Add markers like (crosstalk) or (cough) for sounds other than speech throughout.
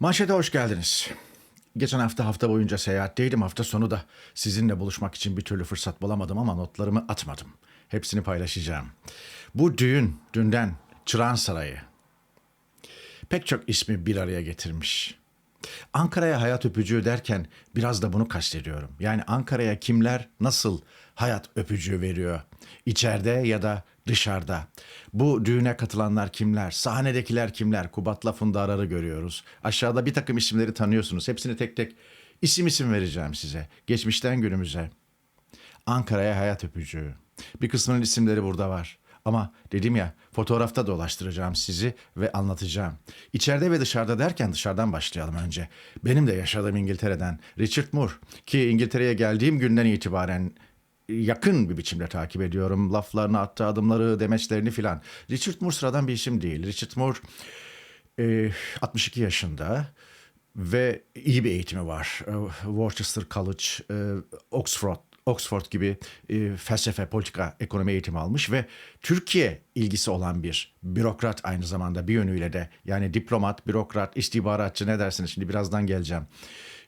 Manşete hoş geldiniz. Geçen hafta hafta boyunca seyahatteydim. Hafta sonu da sizinle buluşmak için bir türlü fırsat bulamadım ama notlarımı atmadım. Hepsini paylaşacağım. Bu düğün, dünden Çırağan Sarayı. Pek çok ismi bir araya getirmiş. Ankara'ya hayat öpücüğü derken biraz da bunu kastediyorum. Yani Ankara'ya kimler nasıl hayat öpücüğü veriyor? İçeride ya da dışarıda. Bu düğüne katılanlar kimler? Sahnedekiler kimler? Kubat'la Funda Arar'ı görüyoruz. Aşağıda bir takım isimleri tanıyorsunuz. Hepsini tek tek isim isim vereceğim size. Geçmişten günümüze. Ankara'ya hayat öpücüğü. Bir kısmının isimleri burada var. Ama dedim ya fotoğrafta dolaştıracağım sizi ve anlatacağım. İçeride ve dışarıda derken dışarıdan başlayalım önce. Benim de yaşadığım İngiltere'den Richard Moore ki İngiltere'ye geldiğim günden itibaren yakın bir biçimde takip ediyorum. Laflarını, attığı adımları, demeçlerini filan. Richard Moore sıradan bir isim değil. Richard Moore e, 62 yaşında ve iyi bir eğitimi var. E, Worcester College, e, Oxford, Oxford gibi e, felsefe, politika, ekonomi eğitimi almış ve Türkiye ilgisi olan bir bürokrat aynı zamanda bir yönüyle de yani diplomat, bürokrat, istihbaratçı ne dersiniz şimdi birazdan geleceğim.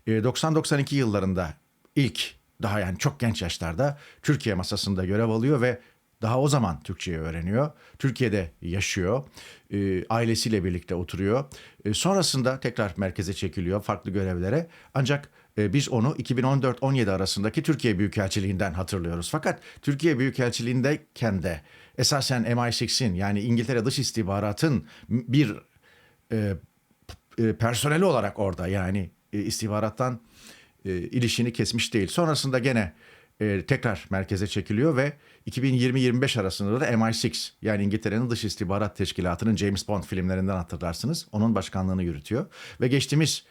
E, 90-92 yıllarında ilk daha yani çok genç yaşlarda Türkiye masasında görev alıyor ve daha o zaman Türkçeyi öğreniyor. Türkiye'de yaşıyor. E, ailesiyle birlikte oturuyor. E, sonrasında tekrar merkeze çekiliyor farklı görevlere. Ancak e, biz onu 2014-17 arasındaki Türkiye Büyükelçiliğinden hatırlıyoruz. Fakat Türkiye Büyükelçiliğindeyken de esasen MI6'in yani İngiltere Dış İstihbarat'ın bir e, e, personeli olarak orada yani e, istihbarattan e, ilişkini kesmiş değil. Sonrasında gene e, tekrar merkeze çekiliyor ve 2020-25 arasında da MI6 yani İngiltere'nin Dış İstihbarat Teşkilatı'nın James Bond filmlerinden hatırlarsınız. Onun başkanlığını yürütüyor. Ve geçtiğimiz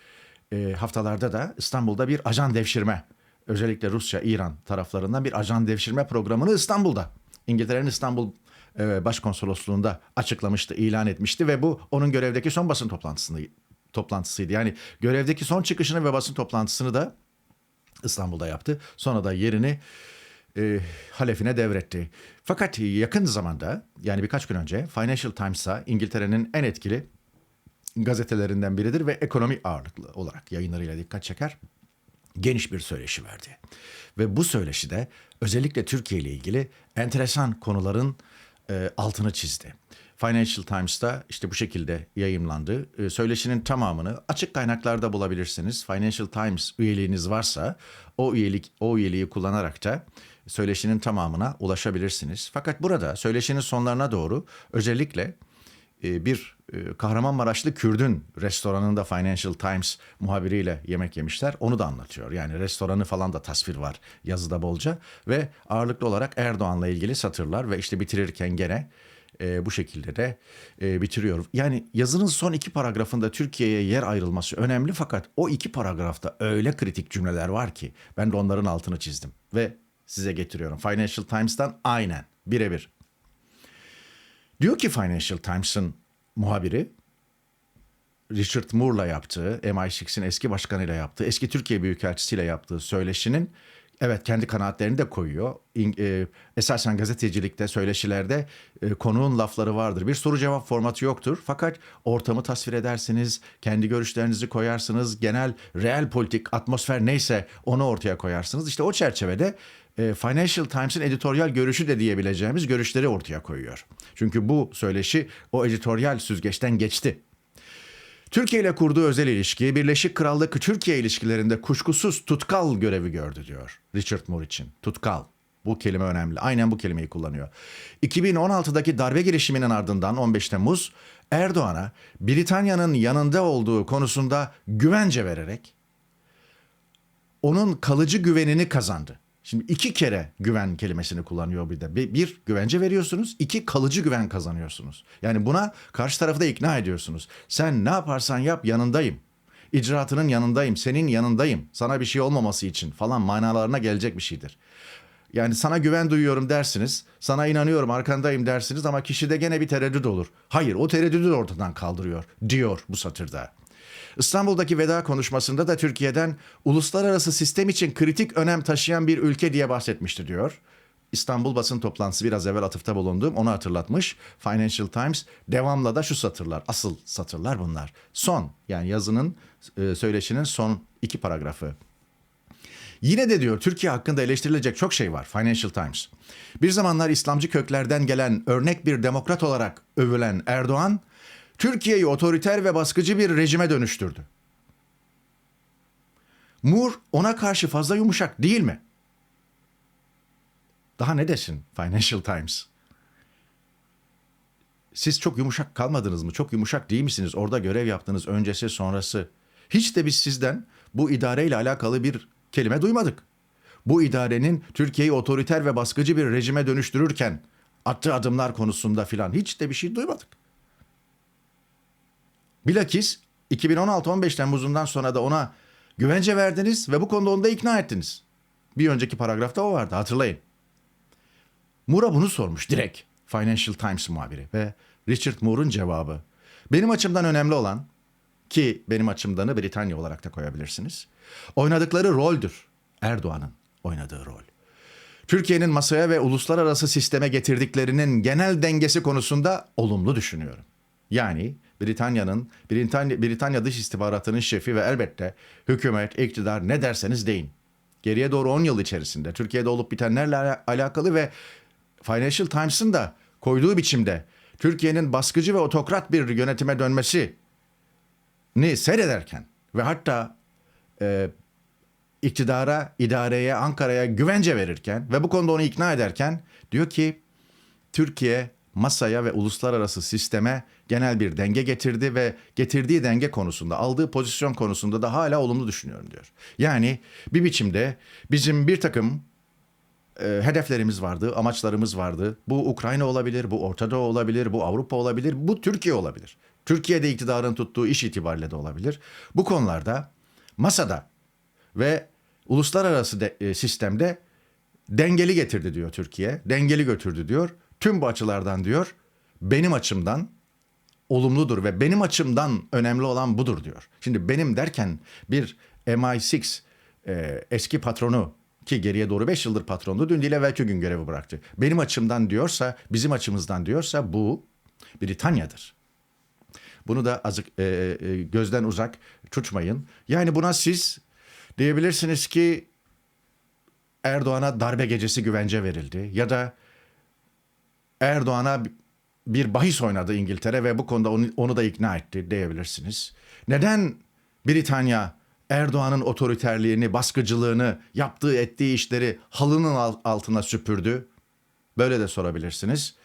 e, haftalarda da İstanbul'da bir ajan devşirme özellikle Rusya, İran taraflarından bir ajan devşirme programını İstanbul'da İngiltere'nin İstanbul e, Başkonsolosluğu'nda açıklamıştı, ilan etmişti ve bu onun görevdeki son basın toplantısını toplantısıydı. Yani görevdeki son çıkışını ve basın toplantısını da İstanbul'da yaptı. Sonra da yerini e, halefine devretti. Fakat yakın zamanda yani birkaç gün önce Financial Times'a İngiltere'nin en etkili gazetelerinden biridir ve ekonomi ağırlıklı olarak yayınlarıyla dikkat çeker. Geniş bir söyleşi verdi. Ve bu söyleşide özellikle Türkiye ile ilgili enteresan konuların e, altını çizdi. Financial Times'ta işte bu şekilde yayımlandı. E, söyleşinin tamamını açık kaynaklarda bulabilirsiniz. Financial Times üyeliğiniz varsa o üyelik o üyeliği kullanarak da söyleşinin tamamına ulaşabilirsiniz. Fakat burada söyleşinin sonlarına doğru özellikle e, bir e, Kahramanmaraşlı Kürdün restoranında Financial Times muhabiriyle yemek yemişler. Onu da anlatıyor. Yani restoranı falan da tasvir var yazıda bolca ve ağırlıklı olarak Erdoğan'la ilgili satırlar ve işte bitirirken gene e, bu şekilde de e, bitiriyor. Yani yazının son iki paragrafında Türkiye'ye yer ayrılması önemli fakat o iki paragrafta öyle kritik cümleler var ki ben de onların altını çizdim ve size getiriyorum. Financial Times'tan aynen birebir. Diyor ki Financial Times'ın muhabiri Richard Moore'la yaptığı, MI6'in eski başkanıyla yaptığı, eski Türkiye Büyükelçisiyle yaptığı söyleşinin evet kendi kanaatlerini de koyuyor. E, esasen gazetecilikte, söyleşilerde e, konuğun lafları vardır. Bir soru cevap formatı yoktur. Fakat ortamı tasvir edersiniz, kendi görüşlerinizi koyarsınız, genel real politik atmosfer neyse onu ortaya koyarsınız. İşte o çerçevede e, Financial Times'in editoryal görüşü de diyebileceğimiz görüşleri ortaya koyuyor. Çünkü bu söyleşi o editoryal süzgeçten geçti. Türkiye ile kurduğu özel ilişki Birleşik Krallık Türkiye ilişkilerinde kuşkusuz tutkal görevi gördü diyor Richard Moore için. Tutkal. Bu kelime önemli. Aynen bu kelimeyi kullanıyor. 2016'daki darbe girişiminin ardından 15 Temmuz Erdoğan'a Britanya'nın yanında olduğu konusunda güvence vererek onun kalıcı güvenini kazandı. Şimdi iki kere güven kelimesini kullanıyor bir de. Bir, bir güvence veriyorsunuz, iki kalıcı güven kazanıyorsunuz. Yani buna karşı tarafı da ikna ediyorsunuz. Sen ne yaparsan yap yanındayım. İcraatının yanındayım, senin yanındayım. Sana bir şey olmaması için falan manalarına gelecek bir şeydir. Yani sana güven duyuyorum dersiniz, sana inanıyorum arkandayım dersiniz ama kişide gene bir tereddüt olur. Hayır o tereddüdü de ortadan kaldırıyor diyor bu satırda. İstanbul'daki veda konuşmasında da Türkiye'den uluslararası sistem için kritik önem taşıyan bir ülke diye bahsetmişti diyor İstanbul basın toplantısı biraz evvel atıfta bulunduğum onu hatırlatmış. Financial Times devamla da şu satırlar. Asıl satırlar bunlar. Son yani yazının e, söyleşinin son iki paragrafı. Yine de diyor Türkiye hakkında eleştirilecek çok şey var Financial Times. Bir zamanlar İslamcı köklerden gelen örnek bir demokrat olarak övülen Erdoğan, Türkiye'yi otoriter ve baskıcı bir rejime dönüştürdü. Moore ona karşı fazla yumuşak değil mi? Daha ne desin Financial Times? Siz çok yumuşak kalmadınız mı? Çok yumuşak değil misiniz? Orada görev yaptınız öncesi sonrası. Hiç de biz sizden bu idareyle alakalı bir kelime duymadık. Bu idarenin Türkiye'yi otoriter ve baskıcı bir rejime dönüştürürken attığı adımlar konusunda filan hiç de bir şey duymadık. Bilakis 2016-15 Temmuz'undan sonra da ona güvence verdiniz ve bu konuda onu da ikna ettiniz. Bir önceki paragrafta o vardı hatırlayın. Moore'a bunu sormuş direkt Financial Times muhabiri ve Richard Moore'un cevabı. Benim açımdan önemli olan ki benim açımdanı Britanya olarak da koyabilirsiniz. Oynadıkları roldür. Erdoğan'ın oynadığı rol. Türkiye'nin masaya ve uluslararası sisteme getirdiklerinin genel dengesi konusunda olumlu düşünüyorum. Yani Britanya'nın Britanya, Britanya Dış İstihbaratı'nın şefi ve elbette hükümet, iktidar ne derseniz deyin. Geriye doğru 10 yıl içerisinde Türkiye'de olup bitenlerle ala- alakalı ve Financial Times'ın da koyduğu biçimde Türkiye'nin baskıcı ve otokrat bir yönetime dönmesi ni seyrederken ve hatta e, iktidara, idareye, Ankara'ya güvence verirken ve bu konuda onu ikna ederken diyor ki Türkiye masaya ve uluslararası sisteme genel bir denge getirdi ve getirdiği denge konusunda, aldığı pozisyon konusunda da hala olumlu düşünüyorum diyor. Yani bir biçimde bizim bir takım e, hedeflerimiz vardı, amaçlarımız vardı. Bu Ukrayna olabilir, bu Orta Doğu olabilir, bu Avrupa olabilir, bu Türkiye olabilir. Türkiye'de iktidarın tuttuğu iş itibariyle de olabilir. Bu konularda masada ve uluslararası de, e, sistemde dengeli getirdi diyor Türkiye. Dengeli götürdü diyor. Tüm bu açılardan diyor benim açımdan olumludur ve benim açımdan önemli olan budur diyor. Şimdi benim derken bir MI6 e, eski patronu ki geriye doğru 5 yıldır patrondu dün değil evvelki gün görevi bıraktı. Benim açımdan diyorsa bizim açımızdan diyorsa bu Britanya'dır. Bunu da azıcık e, e, gözden uzak tutmayın. Yani buna siz diyebilirsiniz ki Erdoğan'a darbe gecesi güvence verildi ya da Erdoğan'a bir bahis oynadı İngiltere ve bu konuda onu, onu da ikna etti diyebilirsiniz. Neden Britanya Erdoğan'ın otoriterliğini, baskıcılığını, yaptığı ettiği işleri halının al- altına süpürdü? Böyle de sorabilirsiniz.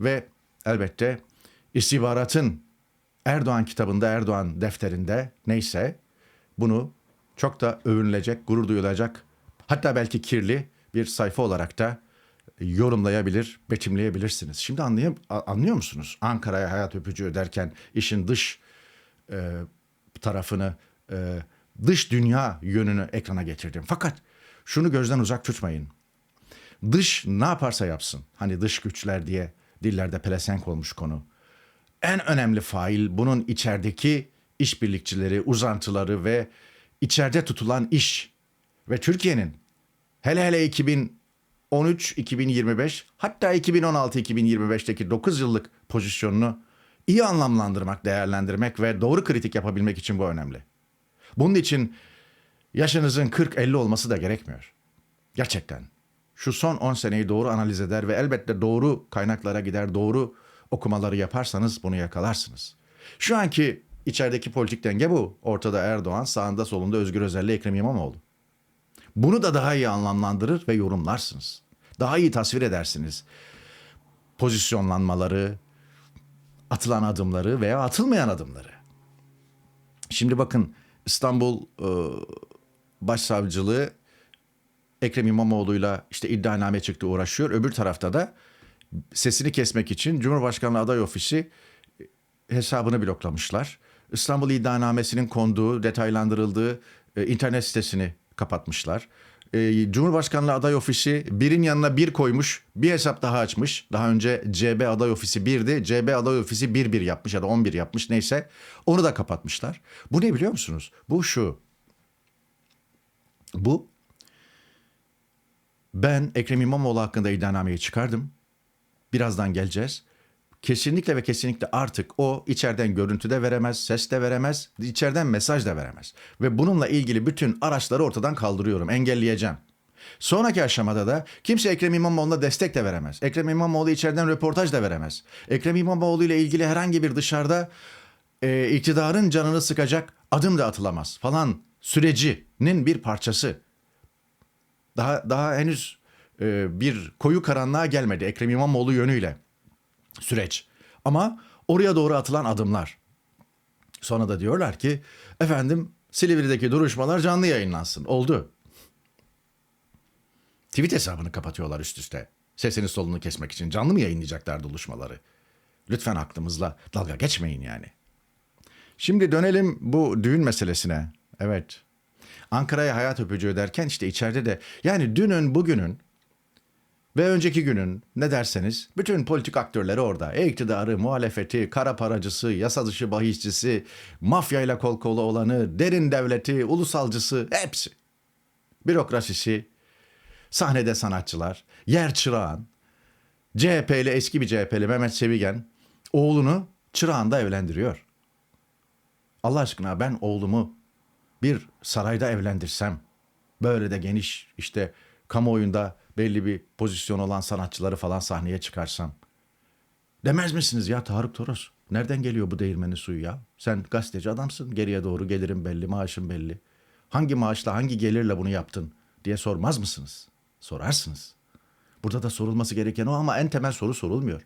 Ve elbette istihbaratın Erdoğan kitabında, Erdoğan defterinde neyse bunu çok da övünülecek, gurur duyulacak, hatta belki kirli bir sayfa olarak da yorumlayabilir, betimleyebilirsiniz. Şimdi anlayam anlıyor musunuz? Ankara'ya hayat öpücüğü derken işin dış e, tarafını, e, dış dünya yönünü ekrana getirdim. Fakat şunu gözden uzak tutmayın. Dış ne yaparsa yapsın, hani dış güçler diye dillerde pelesenk olmuş konu. En önemli fail bunun içerideki işbirlikçileri, uzantıları ve içeride tutulan iş. Ve Türkiye'nin hele hele 2013-2025 hatta 2016-2025'teki 9 yıllık pozisyonunu iyi anlamlandırmak, değerlendirmek ve doğru kritik yapabilmek için bu önemli. Bunun için yaşınızın 40-50 olması da gerekmiyor. Gerçekten. Şu son 10 seneyi doğru analiz eder ve elbette doğru kaynaklara gider, doğru okumaları yaparsanız bunu yakalarsınız. Şu anki içerideki politik denge bu. Ortada Erdoğan, sağında solunda Özgür Özel'le Ekrem İmamoğlu. Bunu da daha iyi anlamlandırır ve yorumlarsınız. Daha iyi tasvir edersiniz. Pozisyonlanmaları, atılan adımları veya atılmayan adımları. Şimdi bakın İstanbul e, Başsavcılığı Ekrem İmamoğlu'yla işte iddianame çıktı uğraşıyor. Öbür tarafta da sesini kesmek için Cumhurbaşkanlığı aday ofisi hesabını bloklamışlar. İstanbul iddianamesinin konduğu, detaylandırıldığı e, internet sitesini kapatmışlar. E, Cumhurbaşkanlığı aday ofisi birin yanına bir koymuş, bir hesap daha açmış. Daha önce CB aday ofisi 1'di, CB aday ofisi 1-1 yapmış ya da 11 yapmış neyse. Onu da kapatmışlar. Bu ne biliyor musunuz? Bu şu. Bu Ben Ekrem İmamoğlu hakkında iddianameyi çıkardım. Birazdan geleceğiz. Kesinlikle ve kesinlikle artık o içeriden görüntü de veremez, ses de veremez, içeriden mesaj da veremez. Ve bununla ilgili bütün araçları ortadan kaldırıyorum, engelleyeceğim. Sonraki aşamada da kimse Ekrem İmamoğlu'na destek de veremez. Ekrem İmamoğlu içeriden röportaj da veremez. Ekrem İmamoğlu ile ilgili herhangi bir dışarıda e, iktidarın canını sıkacak adım da atılamaz falan sürecinin bir parçası. Daha daha henüz e, bir koyu karanlığa gelmedi Ekrem İmamoğlu yönüyle süreç. Ama oraya doğru atılan adımlar. Sonra da diyorlar ki efendim Silivri'deki duruşmalar canlı yayınlansın. Oldu. Tweet hesabını kapatıyorlar üst üste. Sesini solunu kesmek için canlı mı yayınlayacaklar duruşmaları? Lütfen aklımızla dalga geçmeyin yani. Şimdi dönelim bu düğün meselesine. Evet. Ankara'ya hayat öpücüğü derken işte içeride de yani dünün bugünün ve önceki günün ne derseniz bütün politik aktörleri orada. İktidarı, muhalefeti, kara paracısı, yasa dışı bahisçisi, mafyayla kol kola olanı, derin devleti, ulusalcısı hepsi. Bürokrasisi, sahnede sanatçılar, yer çırağın, CHP'li eski bir CHP'li Mehmet Sevigen oğlunu çırağında evlendiriyor. Allah aşkına ben oğlumu bir sarayda evlendirsem, böyle de geniş işte kamuoyunda belli bir pozisyon olan sanatçıları falan sahneye çıkarsam. Demez misiniz ya Tarık Toros? Nereden geliyor bu değirmenin suyu ya? Sen gazeteci adamsın. Geriye doğru gelirin belli, maaşın belli. Hangi maaşla, hangi gelirle bunu yaptın diye sormaz mısınız? Sorarsınız. Burada da sorulması gereken o ama en temel soru sorulmuyor.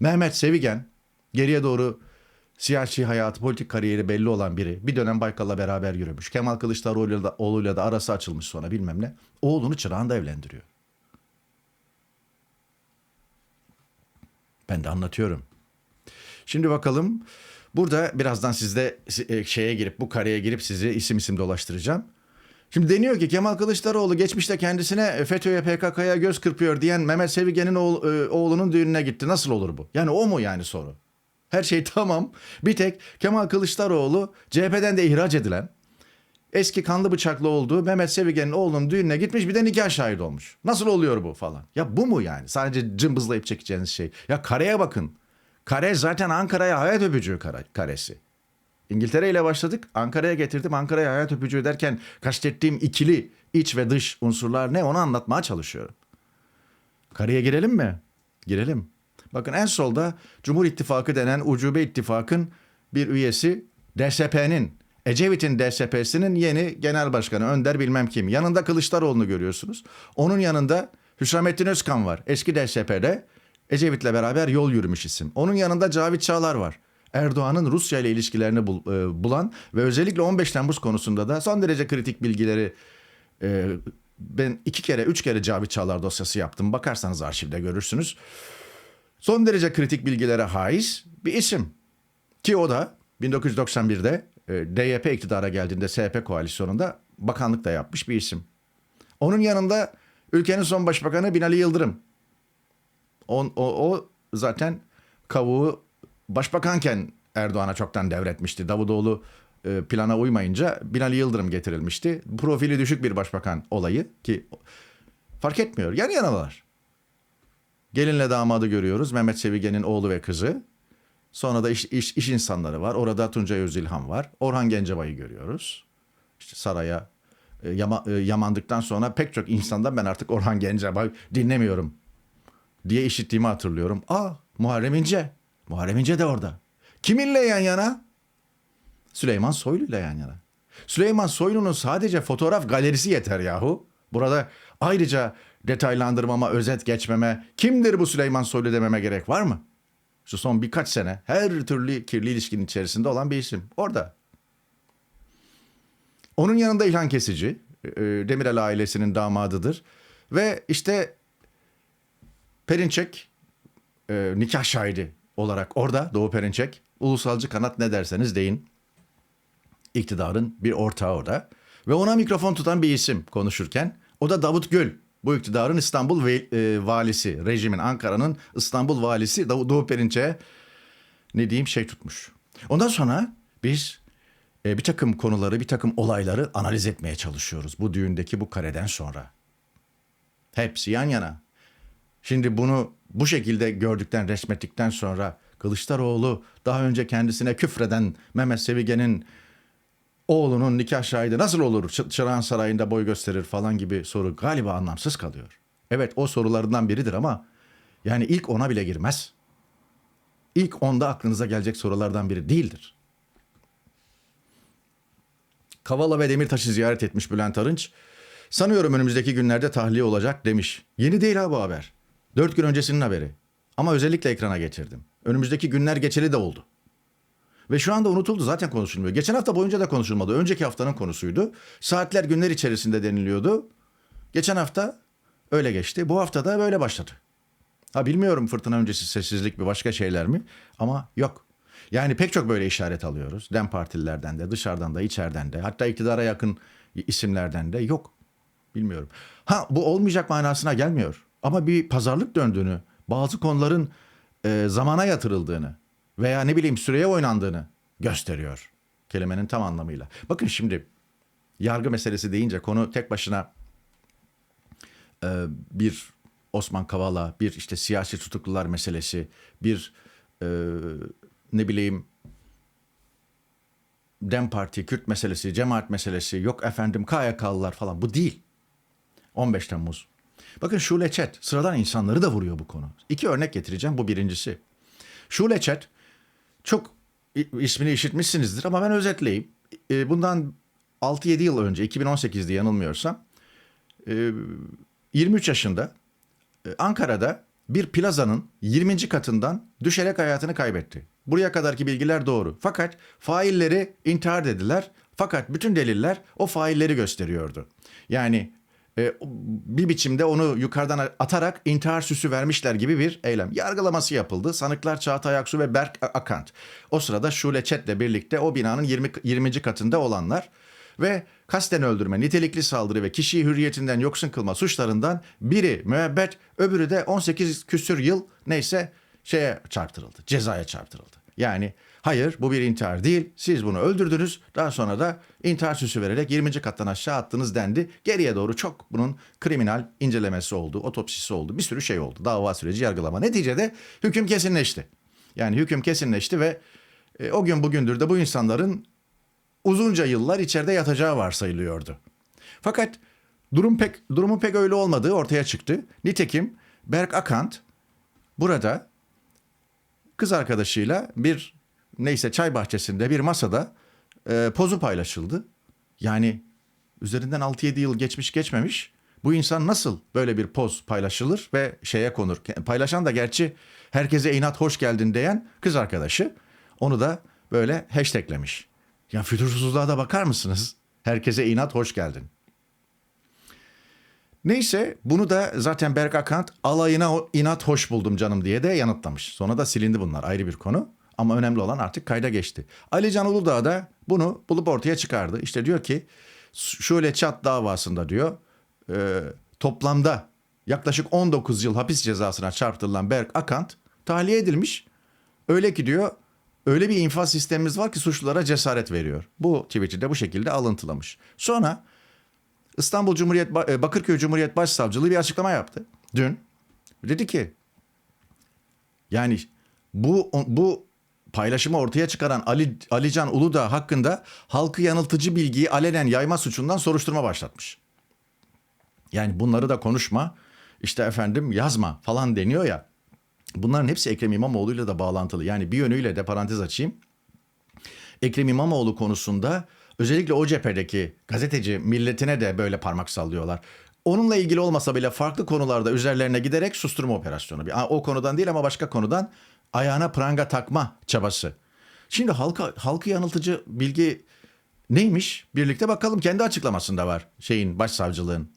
Mehmet Sevigen geriye doğru siyasi hayatı, politik kariyeri belli olan biri. Bir dönem Baykal'la beraber yürümüş. Kemal Kılıçdaroğlu'yla da, oğluyla da arası açılmış sonra bilmem ne. Oğlunu çırağında evlendiriyor. Ben de anlatıyorum. Şimdi bakalım. Burada birazdan sizde e, şeye girip bu kareye girip sizi isim isim dolaştıracağım. Şimdi deniyor ki Kemal Kılıçdaroğlu geçmişte kendisine FETÖ'ye PKK'ya göz kırpıyor diyen Mehmet Sevigen'in e, oğlunun düğününe gitti. Nasıl olur bu? Yani o mu yani soru? Her şey (laughs) tamam. Bir tek Kemal Kılıçdaroğlu CHP'den de ihraç edilen eski kanlı bıçaklı olduğu Mehmet Sevigen'in oğlunun düğününe gitmiş bir de nikah şahidi olmuş. Nasıl oluyor bu falan? Ya bu mu yani? Sadece cımbızlayıp çekeceğiniz şey. Ya kareye bakın. Kare zaten Ankara'ya hayat öpücüğü kare, karesi. İngiltere ile başladık. Ankara'ya getirdim. Ankara'ya hayat öpücüğü derken kastettiğim ikili iç ve dış unsurlar ne onu anlatmaya çalışıyorum. Kareye girelim mi? Girelim. Bakın en solda Cumhur İttifakı denen ucube ittifakın bir üyesi DSP'nin Ecevit'in DSP'sinin yeni genel başkanı Önder bilmem kim. Yanında Kılıçdaroğlu'nu görüyorsunuz. Onun yanında Hüsamettin Özkan var. Eski DSP'de Ecevit'le beraber yol yürümüş isim. Onun yanında Cavit Çağlar var. Erdoğan'ın Rusya ile ilişkilerini bul, e, bulan ve özellikle 15 Temmuz konusunda da son derece kritik bilgileri e, ben iki kere üç kere Cavit Çağlar dosyası yaptım. Bakarsanız arşivde görürsünüz. Son derece kritik bilgilere haiz bir isim. Ki o da 1991'de e, DYP iktidara geldiğinde SP koalisyonunda bakanlık da yapmış bir isim. Onun yanında ülkenin son başbakanı Binali Yıldırım. O, o, o zaten kavuğu başbakanken Erdoğan'a çoktan devretmişti. Davutoğlu e, plana uymayınca Binali Yıldırım getirilmişti. Profili düşük bir başbakan olayı ki fark etmiyor. Yan yanalar. Gelinle damadı görüyoruz. Mehmet Sevigen'in oğlu ve kızı. Sonra da iş, iş, iş insanları var. Orada Tuncay Özilhan var. Orhan Gencebay'ı görüyoruz. İşte saraya e, yama, e, yamandıktan sonra pek çok insandan ben artık Orhan Gencebay dinlemiyorum diye işittiğimi hatırlıyorum. Aa Muharrem İnce. Muharrem İnce de orada. Kiminle yan yana? Süleyman Soylu ile yan yana. Süleyman Soylu'nun sadece fotoğraf galerisi yeter yahu. Burada ayrıca detaylandırmama, özet geçmeme, kimdir bu Süleyman Soylu dememe gerek var mı? Şu son birkaç sene her türlü kirli ilişkinin içerisinde olan bir isim. Orada. Onun yanında İlhan Kesici, e, Demirel ailesinin damadıdır. Ve işte Perinçek e, nikah şahidi olarak orada Doğu Perinçek. Ulusalcı kanat ne derseniz deyin. İktidarın bir ortağı orada. Ve ona mikrofon tutan bir isim konuşurken. O da Davut Gül. Bu iktidarın İstanbul ve, e, valisi, rejimin Ankara'nın İstanbul valisi Doğu, Perinçek'e ne diyeyim şey tutmuş. Ondan sonra biz e, bir takım konuları, bir takım olayları analiz etmeye çalışıyoruz. Bu düğündeki bu kareden sonra. Hepsi yan yana. Şimdi bunu bu şekilde gördükten, resmettikten sonra Kılıçdaroğlu daha önce kendisine küfreden Mehmet Sevigen'in oğlunun nikah şahidi nasıl olur? Çırağan Sarayı'nda boy gösterir falan gibi soru galiba anlamsız kalıyor. Evet o sorularından biridir ama yani ilk ona bile girmez. İlk onda aklınıza gelecek sorulardan biri değildir. Kavala ve Demirtaş'ı ziyaret etmiş Bülent Arınç. Sanıyorum önümüzdeki günlerde tahliye olacak demiş. Yeni değil ha bu haber. Dört gün öncesinin haberi. Ama özellikle ekrana getirdim. Önümüzdeki günler geçeli de oldu. Ve şu anda unutuldu zaten konuşulmuyor. Geçen hafta boyunca da konuşulmadı. Önceki haftanın konusuydu. Saatler günler içerisinde deniliyordu. Geçen hafta öyle geçti. Bu hafta da böyle başladı. Ha bilmiyorum fırtına öncesi sessizlik bir başka şeyler mi? Ama yok. Yani pek çok böyle işaret alıyoruz. Dem partililerden de, dışarıdan da, içeriden de, hatta iktidara yakın isimlerden de yok. Bilmiyorum. Ha bu olmayacak manasına gelmiyor. Ama bir pazarlık döndüğünü, bazı konuların e, zamana yatırıldığını veya ne bileyim süreye oynandığını gösteriyor. Kelimenin tam anlamıyla. Bakın şimdi yargı meselesi deyince konu tek başına e, bir Osman Kavala, bir işte siyasi tutuklular meselesi, bir e, ne bileyim Dem Parti, Kürt meselesi, cemaat meselesi, yok efendim KYK'lılar falan bu değil. 15 Temmuz. Bakın Şule Çet sıradan insanları da vuruyor bu konu. İki örnek getireceğim bu birincisi. Şule Çet çok ismini işitmişsinizdir ama ben özetleyeyim. E, Bundan 6-7 yıl önce 2018'de yanılmıyorsam e, 23 yaşında e, Ankara'da bir plazanın 20. katından düşerek hayatını kaybetti. Buraya kadarki bilgiler doğru. Fakat failleri intihar dediler. Fakat bütün deliller o failleri gösteriyordu. Yani e, bir biçimde onu yukarıdan atarak intihar süsü vermişler gibi bir eylem. Yargılaması yapıldı. Sanıklar Çağatay Aksu ve Berk Akant. O sırada Şule Çet'le birlikte o binanın 20. 20. katında olanlar ve kasten öldürme, nitelikli saldırı ve kişiyi hürriyetinden yoksun kılma suçlarından biri müebbet, öbürü de 18 küsür yıl neyse şeye çarptırıldı, cezaya çarptırıldı. Yani hayır bu bir intihar değil, siz bunu öldürdünüz, daha sonra da intihar süsü vererek 20. kattan aşağı attınız dendi. Geriye doğru çok bunun kriminal incelemesi oldu, otopsisi oldu, bir sürü şey oldu. Dava süreci, yargılama. Neticede hüküm kesinleşti. Yani hüküm kesinleşti ve e, o gün bugündür de bu insanların uzunca yıllar içeride yatacağı varsayılıyordu. Fakat durum pek durumun pek öyle olmadığı ortaya çıktı. Nitekim Berk Akant burada kız arkadaşıyla bir neyse çay bahçesinde bir masada e, pozu paylaşıldı. Yani üzerinden 6-7 yıl geçmiş geçmemiş bu insan nasıl böyle bir poz paylaşılır ve şeye konur. Paylaşan da gerçi herkese inat hoş geldin diyen kız arkadaşı onu da böyle hashtaglemiş. Ya fütursuzluğa da bakar mısınız? Herkese inat hoş geldin. Neyse bunu da zaten Berk Akant alayına inat hoş buldum canım diye de yanıtlamış. Sonra da silindi bunlar ayrı bir konu. Ama önemli olan artık kayda geçti. Ali Can Uludağ da bunu bulup ortaya çıkardı. İşte diyor ki şöyle çat davasında diyor e, toplamda yaklaşık 19 yıl hapis cezasına çarptırılan Berk Akant tahliye edilmiş. Öyle ki diyor öyle bir infaz sistemimiz var ki suçlulara cesaret veriyor. Bu tweet'i de bu şekilde alıntılamış. Sonra İstanbul Cumhuriyet Ba- Bakırköy Cumhuriyet Başsavcılığı bir açıklama yaptı dün. Dedi ki yani bu bu paylaşımı ortaya çıkaran Ali Alican Uludağ hakkında halkı yanıltıcı bilgiyi alenen yayma suçundan soruşturma başlatmış. Yani bunları da konuşma, işte efendim yazma falan deniyor ya. Bunların hepsi Ekrem İmamoğlu'yla da bağlantılı. Yani bir yönüyle de parantez açayım. Ekrem İmamoğlu konusunda özellikle o cephedeki gazeteci milletine de böyle parmak sallıyorlar. Onunla ilgili olmasa bile farklı konularda üzerlerine giderek susturma operasyonu. O konudan değil ama başka konudan ayağına pranga takma çabası. Şimdi halka, halkı yanıltıcı bilgi neymiş? Birlikte bakalım kendi açıklamasında var şeyin başsavcılığın.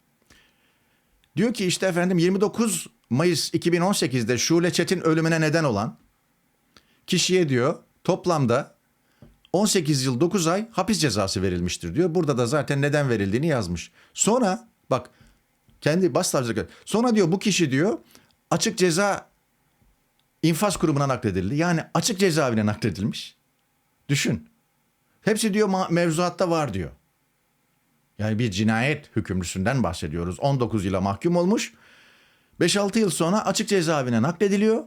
Diyor ki işte efendim 29 Mayıs 2018'de Şule Çetin ölümüne neden olan kişiye diyor toplamda 18 yıl 9 ay hapis cezası verilmiştir diyor. Burada da zaten neden verildiğini yazmış. Sonra bak kendi başsavcılık sonra diyor bu kişi diyor açık ceza infaz kurumuna nakledildi. Yani açık cezaevine nakledilmiş. Düşün. Hepsi diyor mevzuatta var diyor. Yani bir cinayet hükümlüsünden bahsediyoruz. 19 yıla mahkum olmuş 5-6 yıl sonra açık cezaevine naklediliyor.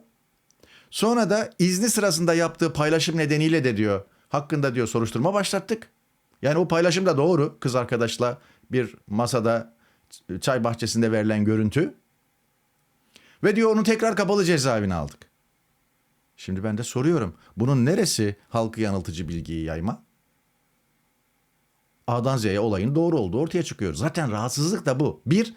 Sonra da izni sırasında yaptığı paylaşım nedeniyle de diyor hakkında diyor soruşturma başlattık. Yani o paylaşım da doğru. Kız arkadaşla bir masada çay bahçesinde verilen görüntü. Ve diyor onu tekrar kapalı cezaevine aldık. Şimdi ben de soruyorum. Bunun neresi halkı yanıltıcı bilgiyi yayma? A'dan Z'ye olayın doğru olduğu ortaya çıkıyor. Zaten rahatsızlık da bu. Bir,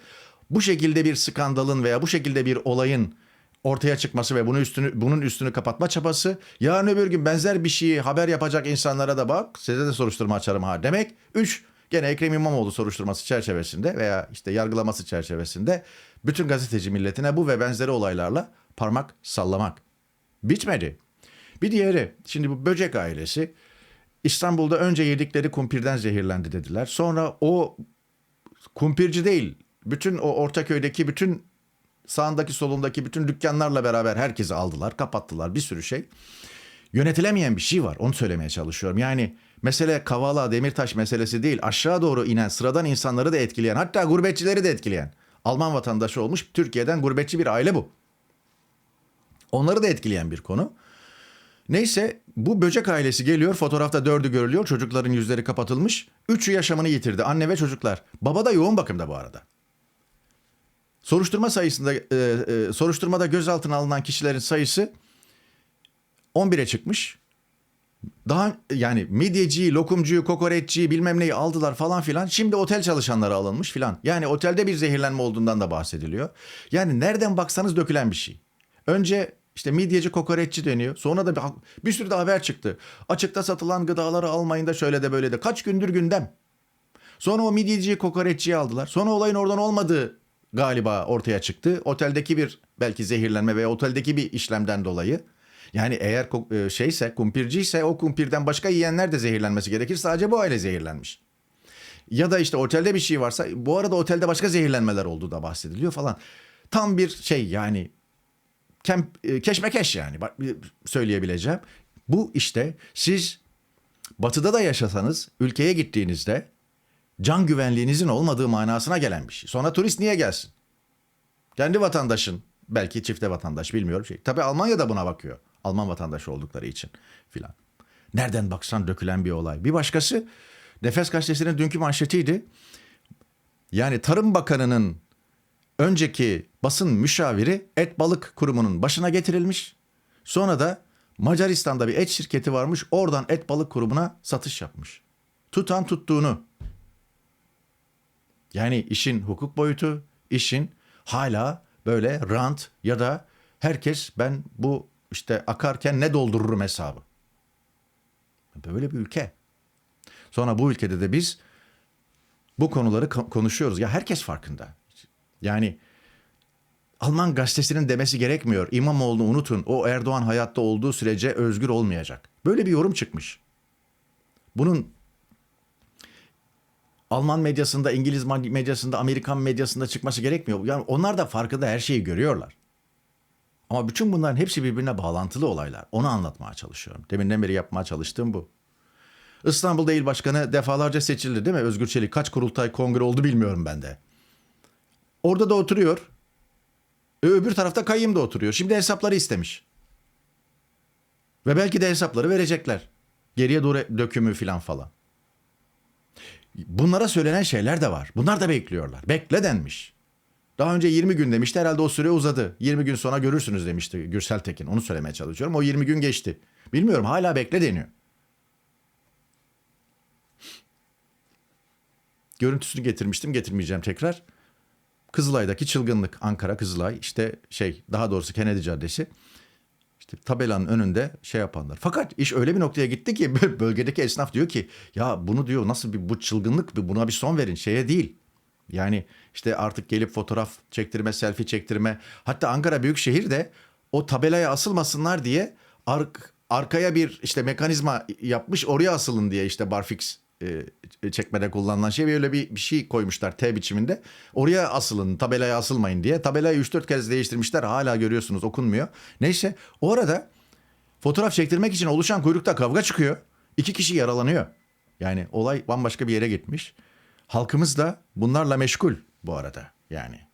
bu şekilde bir skandalın veya bu şekilde bir olayın ortaya çıkması ve bunun üstünü bunun üstünü kapatma çabası. Yarın öbür gün benzer bir şeyi haber yapacak insanlara da bak size de soruşturma açarım ha demek. Üç, gene Ekrem İmamoğlu soruşturması çerçevesinde veya işte yargılaması çerçevesinde bütün gazeteci milletine bu ve benzeri olaylarla parmak sallamak. Bitmedi. Bir diğeri şimdi bu böcek ailesi İstanbul'da önce yedikleri kumpirden zehirlendi dediler. Sonra o kumpirci değil bütün o Ortaköy'deki bütün sağındaki solundaki bütün dükkanlarla beraber herkesi aldılar kapattılar bir sürü şey. Yönetilemeyen bir şey var onu söylemeye çalışıyorum. Yani mesele Kavala Demirtaş meselesi değil aşağı doğru inen sıradan insanları da etkileyen hatta gurbetçileri de etkileyen Alman vatandaşı olmuş Türkiye'den gurbetçi bir aile bu. Onları da etkileyen bir konu. Neyse bu böcek ailesi geliyor fotoğrafta dördü görülüyor çocukların yüzleri kapatılmış. Üçü yaşamını yitirdi anne ve çocuklar. Baba da yoğun bakımda bu arada. Soruşturma sayısında e, e, soruşturmada gözaltına alınan kişilerin sayısı 11'e çıkmış. Daha yani midyeciyi, lokumcuyu, kokoreççiyi bilmem neyi aldılar falan filan. Şimdi otel çalışanları alınmış filan. Yani otelde bir zehirlenme olduğundan da bahsediliyor. Yani nereden baksanız dökülen bir şey. Önce işte midyeci kokoreççi deniyor. Sonra da bir, bir sürü de haber çıktı. Açıkta satılan gıdaları almayın da şöyle de böyle de. Kaç gündür gündem. Sonra o midyeciyi kokoreççiyi aldılar. Sonra olayın oradan olmadığı galiba ortaya çıktı. Oteldeki bir belki zehirlenme veya oteldeki bir işlemden dolayı. Yani eğer e, şeyse kumpirciyse o kumpirden başka yiyenler de zehirlenmesi gerekir. Sadece bu aile zehirlenmiş. Ya da işte otelde bir şey varsa bu arada otelde başka zehirlenmeler olduğu da bahsediliyor falan. Tam bir şey yani kem, e, keşmekeş yani söyleyebileceğim. Bu işte siz batıda da yaşasanız ülkeye gittiğinizde can güvenliğinizin olmadığı manasına gelen bir şey. Sonra turist niye gelsin? Kendi vatandaşın belki çifte vatandaş bilmiyorum şey. Tabii Almanya da buna bakıyor. Alman vatandaşı oldukları için filan. Nereden baksan dökülen bir olay. Bir başkası Nefes Gazetesi'nin dünkü manşetiydi. Yani Tarım Bakanı'nın önceki basın müşaviri et balık kurumunun başına getirilmiş. Sonra da Macaristan'da bir et şirketi varmış. Oradan et balık kurumuna satış yapmış. Tutan tuttuğunu. Yani işin hukuk boyutu, işin hala böyle rant ya da herkes ben bu işte akarken ne doldururum hesabı. Böyle bir ülke. Sonra bu ülkede de biz bu konuları konuşuyoruz. Ya herkes farkında. Yani Alman gazetesinin demesi gerekmiyor. İmamoğlu'nu unutun. O Erdoğan hayatta olduğu sürece özgür olmayacak. Böyle bir yorum çıkmış. Bunun Alman medyasında, İngiliz medyasında, Amerikan medyasında çıkması gerekmiyor. Yani onlar da farkında her şeyi görüyorlar. Ama bütün bunların hepsi birbirine bağlantılı olaylar. Onu anlatmaya çalışıyorum. Deminden beri yapmaya çalıştığım bu. İstanbul İl Başkanı defalarca seçildi değil mi? Özgür Çelik kaç kurultay kongre oldu bilmiyorum ben de. Orada da oturuyor. Öbür tarafta Kayyım da oturuyor. Şimdi hesapları istemiş. Ve belki de hesapları verecekler. Geriye doğru dökümü falan falan. Bunlara söylenen şeyler de var. Bunlar da bekliyorlar. Bekle denmiş. Daha önce 20 gün demişti herhalde o süre uzadı. 20 gün sonra görürsünüz demişti Gürsel Tekin. Onu söylemeye çalışıyorum. O 20 gün geçti. Bilmiyorum hala bekle deniyor. Görüntüsünü getirmiştim getirmeyeceğim tekrar. Kızılay'daki çılgınlık Ankara Kızılay işte şey daha doğrusu Kennedy Caddesi. İşte tabelanın önünde şey yapanlar. Fakat iş öyle bir noktaya gitti ki bölgedeki esnaf diyor ki ya bunu diyor nasıl bir bu çılgınlık buna bir son verin şeye değil. Yani işte artık gelip fotoğraf çektirme, selfie çektirme. Hatta Ankara Büyükşehir de o tabelaya asılmasınlar diye ark, arkaya bir işte mekanizma yapmış oraya asılın diye işte barfix e, çekmede kullanılan şey böyle bir, bir şey koymuşlar T biçiminde. Oraya asılın, tabelaya asılmayın diye. Tabelayı 3-4 kez değiştirmişler. Hala görüyorsunuz okunmuyor. Neyse o arada fotoğraf çektirmek için oluşan kuyrukta kavga çıkıyor. İki kişi yaralanıyor. Yani olay bambaşka bir yere gitmiş. Halkımız da bunlarla meşgul bu arada yani.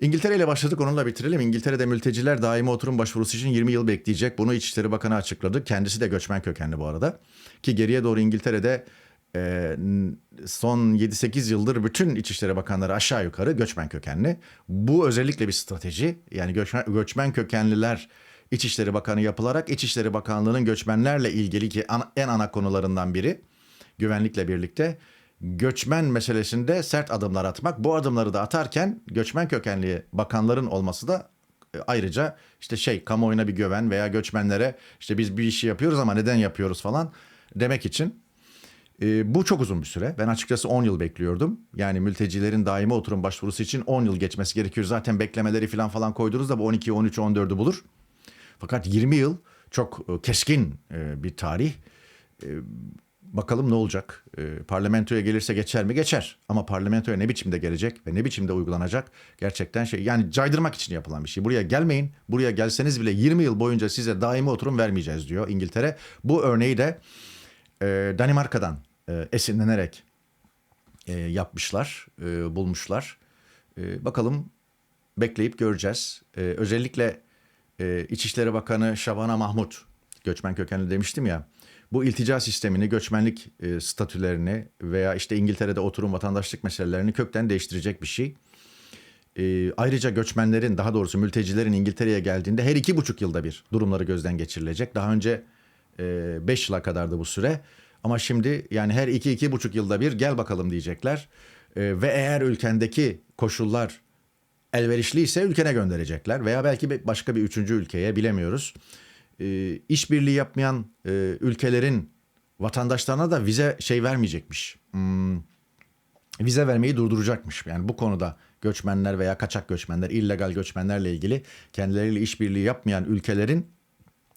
İngiltere ile başladık onunla bitirelim. İngiltere'de mülteciler daimi oturum başvurusu için 20 yıl bekleyecek. Bunu İçişleri Bakanı açıkladı. Kendisi de göçmen kökenli bu arada. Ki geriye doğru İngiltere'de e, son 7-8 yıldır bütün İçişleri Bakanları aşağı yukarı göçmen kökenli. Bu özellikle bir strateji. Yani göçmen, göçmen kökenliler İçişleri Bakanı yapılarak İçişleri Bakanlığı'nın göçmenlerle ilgili ki ana- en ana konularından biri güvenlikle birlikte göçmen meselesinde sert adımlar atmak. Bu adımları da atarken göçmen kökenli bakanların olması da e, ayrıca işte şey kamuoyuna bir güven veya göçmenlere işte biz bir işi yapıyoruz ama neden yapıyoruz falan demek için e, bu çok uzun bir süre. Ben açıkçası 10 yıl bekliyordum. Yani mültecilerin daimi oturum başvurusu için 10 yıl geçmesi gerekiyor. Zaten beklemeleri falan falan koydunuz da bu 12, 13, 14'ü bulur. Fakat 20 yıl çok e, keskin e, bir tarih. Bakalım ne olacak? E, parlamentoya gelirse geçer mi? Geçer. Ama parlamentoya ne biçimde gelecek ve ne biçimde uygulanacak? Gerçekten şey yani caydırmak için yapılan bir şey. Buraya gelmeyin. Buraya gelseniz bile 20 yıl boyunca size daimi oturum vermeyeceğiz diyor İngiltere. Bu örneği de e, Danimarka'dan e, esinlenerek e, yapmışlar, e, bulmuşlar. E, bakalım bekleyip göreceğiz. E, özellikle e, İçişleri Bakanı Şabana Mahmut, göçmen kökenli demiştim ya, bu iltica sistemini, göçmenlik e, statülerini veya işte İngiltere'de oturum vatandaşlık meselelerini kökten değiştirecek bir şey. E, ayrıca göçmenlerin, daha doğrusu mültecilerin İngiltere'ye geldiğinde her iki buçuk yılda bir durumları gözden geçirilecek. Daha önce e, beş yıla kadardı bu süre. Ama şimdi yani her iki iki buçuk yılda bir gel bakalım diyecekler. E, ve eğer ülkendeki koşullar elverişliyse ülkene gönderecekler veya belki başka bir üçüncü ülkeye bilemiyoruz. E, işbirliği yapmayan e, ülkelerin vatandaşlarına da vize şey vermeyecekmiş. Hmm, vize vermeyi durduracakmış. Yani bu konuda göçmenler veya kaçak göçmenler, illegal göçmenlerle ilgili kendileriyle işbirliği yapmayan ülkelerin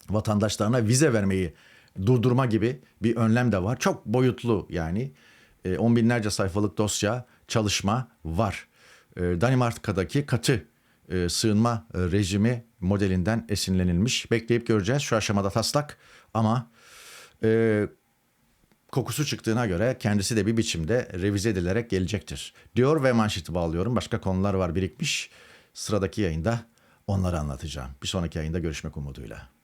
vatandaşlarına vize vermeyi durdurma gibi bir önlem de var. Çok boyutlu yani. E, on binlerce sayfalık dosya, çalışma var. E, Danimarka'daki katı e, sığınma e, rejimi modelinden esinlenilmiş. Bekleyip göreceğiz. Şu aşamada taslak ama e, kokusu çıktığına göre kendisi de bir biçimde revize edilerek gelecektir. Diyor ve manşeti bağlıyorum. Başka konular var birikmiş. Sıradaki yayında onları anlatacağım. Bir sonraki yayında görüşmek umuduyla.